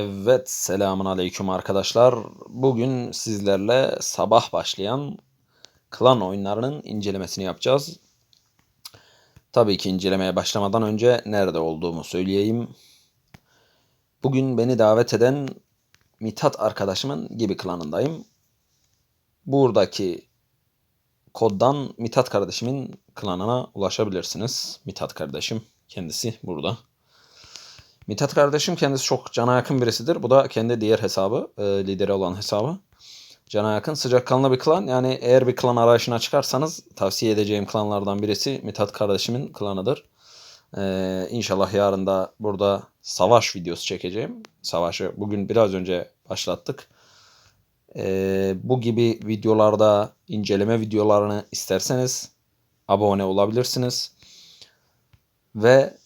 Evet, selamun aleyküm arkadaşlar. Bugün sizlerle sabah başlayan klan oyunlarının incelemesini yapacağız. Tabii ki incelemeye başlamadan önce nerede olduğumu söyleyeyim. Bugün beni davet eden Mithat arkadaşımın gibi klanındayım. Buradaki koddan Mithat kardeşimin klanına ulaşabilirsiniz. Mithat kardeşim kendisi burada. Mithat kardeşim kendisi çok cana yakın birisidir. Bu da kendi diğer hesabı, e, lideri olan hesabı. Cana yakın, sıcakkanlı bir klan. Yani eğer bir klan arayışına çıkarsanız tavsiye edeceğim klanlardan birisi Mithat kardeşimin klanıdır. E, inşallah yarın da burada savaş videosu çekeceğim. Savaşı bugün biraz önce başlattık. E, bu gibi videolarda inceleme videolarını isterseniz abone olabilirsiniz. Ve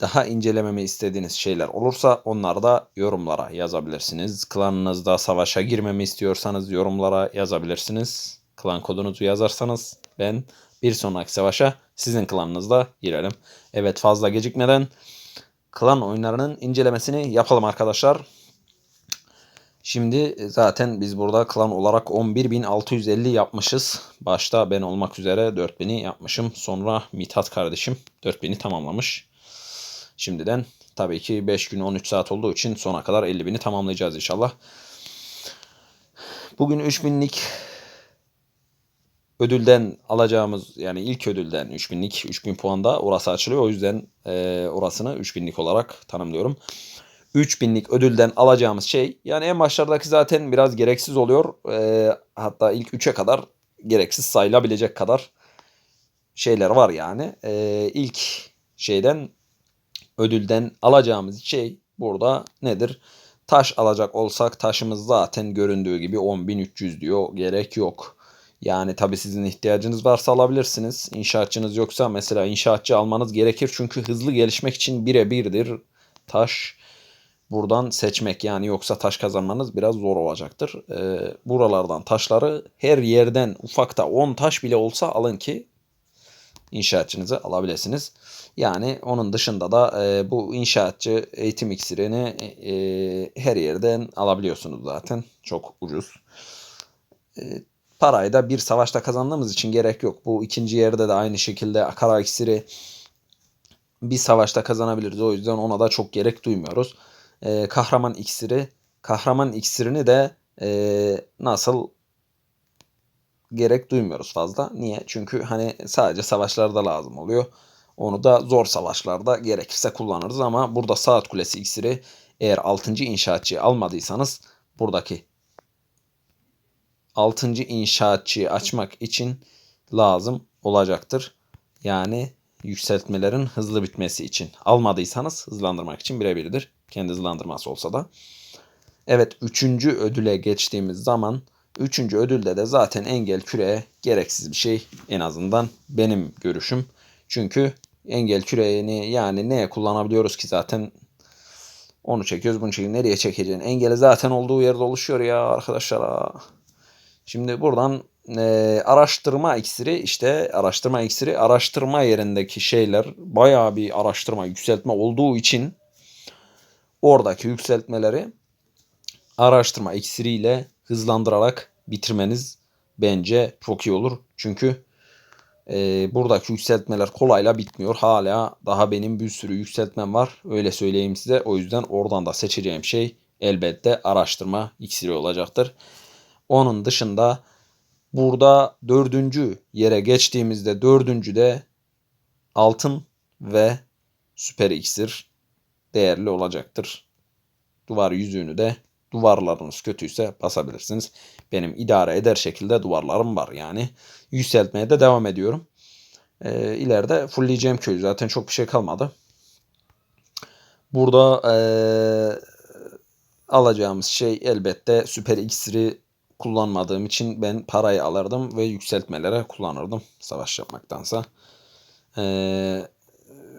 daha incelememi istediğiniz şeyler olursa onları da yorumlara yazabilirsiniz. Klanınızda savaşa girmemi istiyorsanız yorumlara yazabilirsiniz. Klan kodunuzu yazarsanız ben bir sonraki savaşa sizin klanınızda girelim. Evet fazla gecikmeden klan oyunlarının incelemesini yapalım arkadaşlar. Şimdi zaten biz burada klan olarak 11.650 yapmışız. Başta ben olmak üzere 4.000'i yapmışım. Sonra Mithat kardeşim 4.000'i tamamlamış. Şimdiden tabii ki 5 gün 13 saat olduğu için sona kadar 50 bini tamamlayacağız inşallah. Bugün 3000'lik ödülden alacağımız yani ilk ödülden 3000'lik 3000 puanda orası açılıyor. O yüzden e, orasını 3000'lik olarak tanımlıyorum. 3000'lik ödülden alacağımız şey yani en başlardaki zaten biraz gereksiz oluyor. E, hatta ilk 3'e kadar gereksiz sayılabilecek kadar şeyler var yani. E, ilk şeyden ödülden alacağımız şey burada nedir? Taş alacak olsak taşımız zaten göründüğü gibi 10.300 diyor. Gerek yok. Yani tabi sizin ihtiyacınız varsa alabilirsiniz. İnşaatçınız yoksa mesela inşaatçı almanız gerekir. Çünkü hızlı gelişmek için birebirdir taş. Buradan seçmek yani yoksa taş kazanmanız biraz zor olacaktır. Ee, buralardan taşları her yerden ufakta 10 taş bile olsa alın ki inşaatçınızı alabilirsiniz. Yani onun dışında da e, bu inşaatçı eğitim iksirini e, her yerden alabiliyorsunuz zaten. Çok ucuz. E, parayı da bir savaşta kazandığımız için gerek yok. Bu ikinci yerde de aynı şekilde kara iksiri bir savaşta kazanabiliriz. O yüzden ona da çok gerek duymuyoruz. E, kahraman iksiri kahraman iksirini de e, nasıl gerek duymuyoruz fazla. Niye? Çünkü hani sadece savaşlarda lazım oluyor. Onu da zor savaşlarda gerekirse kullanırız ama burada saat kulesi iksiri eğer 6. inşaatçıyı almadıysanız buradaki 6. inşaatçıyı açmak için lazım olacaktır. Yani yükseltmelerin hızlı bitmesi için. Almadıysanız hızlandırmak için birebirdir. Kendi hızlandırması olsa da. Evet üçüncü ödüle geçtiğimiz zaman üçüncü ödülde de zaten engel küreye gereksiz bir şey en azından benim görüşüm. Çünkü engel küreğini yani neye kullanabiliyoruz ki zaten onu çekiyoruz bunu çekiyoruz. Nereye çekeceğin? Engeli zaten olduğu yerde oluşuyor ya arkadaşlar. Şimdi buradan e, araştırma iksiri işte araştırma iksiri araştırma yerindeki şeyler bayağı bir araştırma yükseltme olduğu için oradaki yükseltmeleri araştırma iksiriyle hızlandırarak bitirmeniz bence çok iyi olur. Çünkü e, buradaki yükseltmeler kolayla bitmiyor. Hala daha benim bir sürü yükseltmem var. Öyle söyleyeyim size. O yüzden oradan da seçeceğim şey elbette araştırma iksiri olacaktır. Onun dışında burada dördüncü yere geçtiğimizde dördüncü de altın ve süper iksir değerli olacaktır. Duvar yüzüğünü de duvarlarınız kötüyse basabilirsiniz. Benim idare eder şekilde duvarlarım var yani. Yükseltmeye de devam ediyorum. E, ileride fullleyeceğim köyü. Zaten çok bir şey kalmadı. Burada e, alacağımız şey elbette süper iksiri kullanmadığım için ben parayı alırdım ve yükseltmelere kullanırdım savaş yapmaktansa. Ee,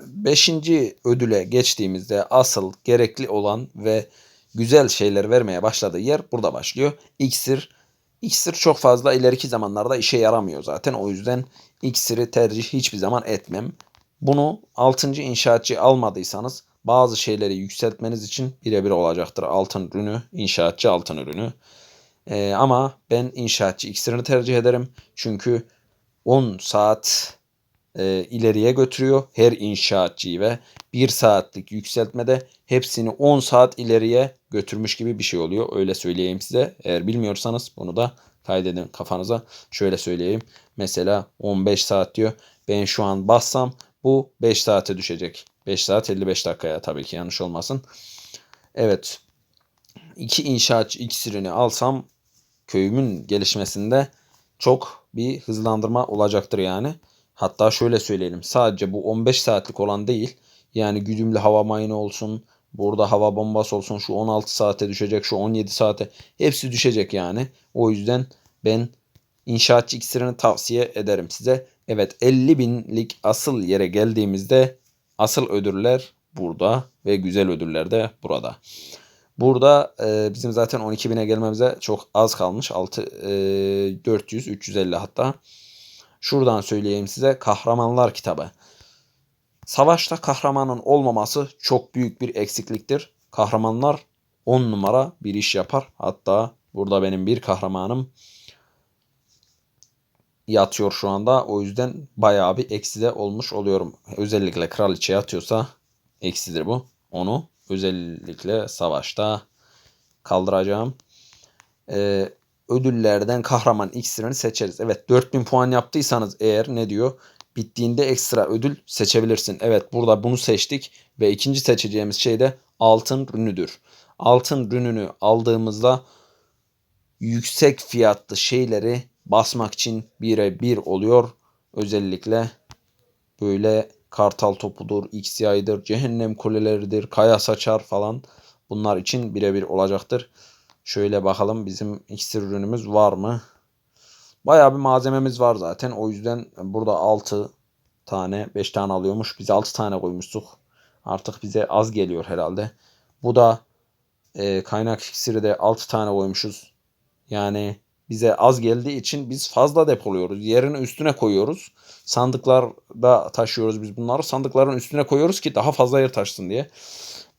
beşinci ödüle geçtiğimizde asıl gerekli olan ve güzel şeyler vermeye başladığı yer burada başlıyor. İksir. İksir çok fazla ileriki zamanlarda işe yaramıyor zaten. O yüzden iksiri tercih hiçbir zaman etmem. Bunu 6. inşaatçı almadıysanız bazı şeyleri yükseltmeniz için birebir olacaktır. Altın ürünü, inşaatçı altın ürünü. Ee, ama ben inşaatçı iksirini tercih ederim. Çünkü 10 saat e, ileriye götürüyor her inşaatçıyı ve 1 saatlik yükseltmede hepsini 10 saat ileriye götürmüş gibi bir şey oluyor. Öyle söyleyeyim size. Eğer bilmiyorsanız bunu da kaydedin kafanıza. Şöyle söyleyeyim. Mesela 15 saat diyor. Ben şu an bassam bu 5 saate düşecek. 5 saat 55 dakikaya tabii ki yanlış olmasın. Evet. iki inşaatçı iksirini alsam köyümün gelişmesinde çok bir hızlandırma olacaktır yani. Hatta şöyle söyleyelim. Sadece bu 15 saatlik olan değil. Yani güdümlü hava mayını olsun. Burada hava bombası olsun. Şu 16 saate düşecek. Şu 17 saate. Hepsi düşecek yani. O yüzden ben inşaatçı iksirini tavsiye ederim size. Evet 50 binlik asıl yere geldiğimizde asıl ödüller burada ve güzel ödüller de burada. Burada e, bizim zaten 12 bine gelmemize çok az kalmış. 6 e, 400 350 hatta. Şuradan söyleyeyim size Kahramanlar kitabı. Savaşta kahramanın olmaması çok büyük bir eksikliktir. Kahramanlar 10 numara bir iş yapar. Hatta burada benim bir kahramanım yatıyor şu anda. O yüzden bayağı bir ekside olmuş oluyorum. Özellikle kraliçe yatıyorsa eksidir bu. Onu özellikle savaşta kaldıracağım. Ee, ödüllerden kahraman iksirini seçeriz. Evet 4000 puan yaptıysanız eğer ne diyor? Bittiğinde ekstra ödül seçebilirsin. Evet burada bunu seçtik ve ikinci seçeceğimiz şey de altın rünüdür. Altın rününü aldığımızda yüksek fiyatlı şeyleri basmak için bire bir oluyor. Özellikle böyle kartal topudur, XY'dir, cehennem kuleleridir, kaya saçar falan bunlar için birebir olacaktır. Şöyle bakalım bizim iksir ürünümüz var mı? Bayağı bir malzememiz var zaten. O yüzden burada 6 tane 5 tane alıyormuş. Biz 6 tane koymuştuk. Artık bize az geliyor herhalde. Bu da e, kaynak iksiri de 6 tane koymuşuz. Yani bize az geldiği için biz fazla depoluyoruz. Yerine üstüne koyuyoruz. Sandıklarda taşıyoruz biz bunları. Sandıkların üstüne koyuyoruz ki daha fazla yer taşsın diye.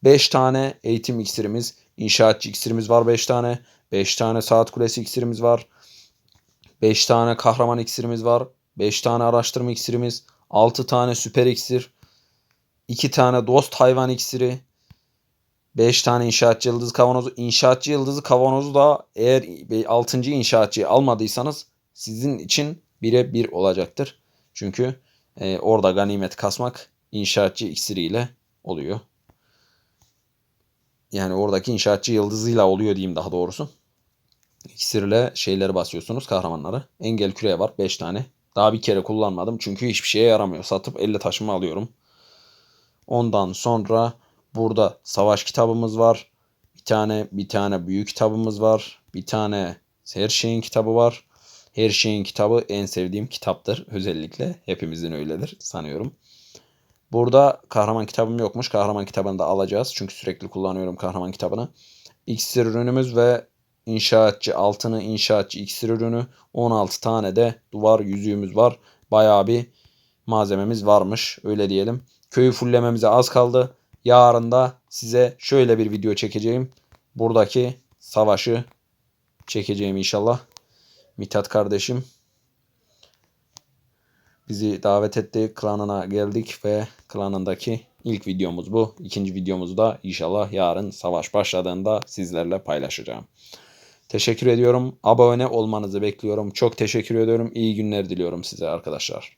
5 tane eğitim iksirimiz, inşaatçı iksirimiz var 5 tane. 5 tane saat kulesi iksirimiz var. 5 tane kahraman iksirimiz var. 5 tane araştırma iksirimiz. 6 tane süper iksir. 2 tane dost hayvan iksiri. 5 tane inşaatçı yıldızı kavanozu. İnşaatçı yıldızı kavanozu da eğer 6. inşaatçıyı almadıysanız sizin için bire bir olacaktır. Çünkü e, orada ganimet kasmak inşaatçı iksiriyle oluyor. Yani oradaki inşaatçı yıldızıyla oluyor diyeyim daha doğrusu. İksirle şeyleri basıyorsunuz kahramanları. Engel küreye var 5 tane. Daha bir kere kullanmadım çünkü hiçbir şeye yaramıyor. Satıp elle taşıma alıyorum. Ondan sonra burada savaş kitabımız var. Bir tane bir tane büyük kitabımız var. Bir tane her şeyin kitabı var. Her şeyin kitabı en sevdiğim kitaptır özellikle. Hepimizin öyledir sanıyorum. Burada kahraman kitabım yokmuş. Kahraman kitabını da alacağız. Çünkü sürekli kullanıyorum kahraman kitabını. İksir ürünümüz ve inşaatçı altını inşaatçı iksir ürünü 16 tane de duvar yüzüğümüz var. Bayağı bir malzememiz varmış öyle diyelim. Köyü fullememize az kaldı. Yarın da size şöyle bir video çekeceğim. Buradaki savaşı çekeceğim inşallah. Mithat kardeşim bizi davet etti. Klanına geldik ve klanındaki ilk videomuz bu. İkinci videomuzu da inşallah yarın savaş başladığında sizlerle paylaşacağım. Teşekkür ediyorum. Abone olmanızı bekliyorum. Çok teşekkür ediyorum. İyi günler diliyorum size arkadaşlar.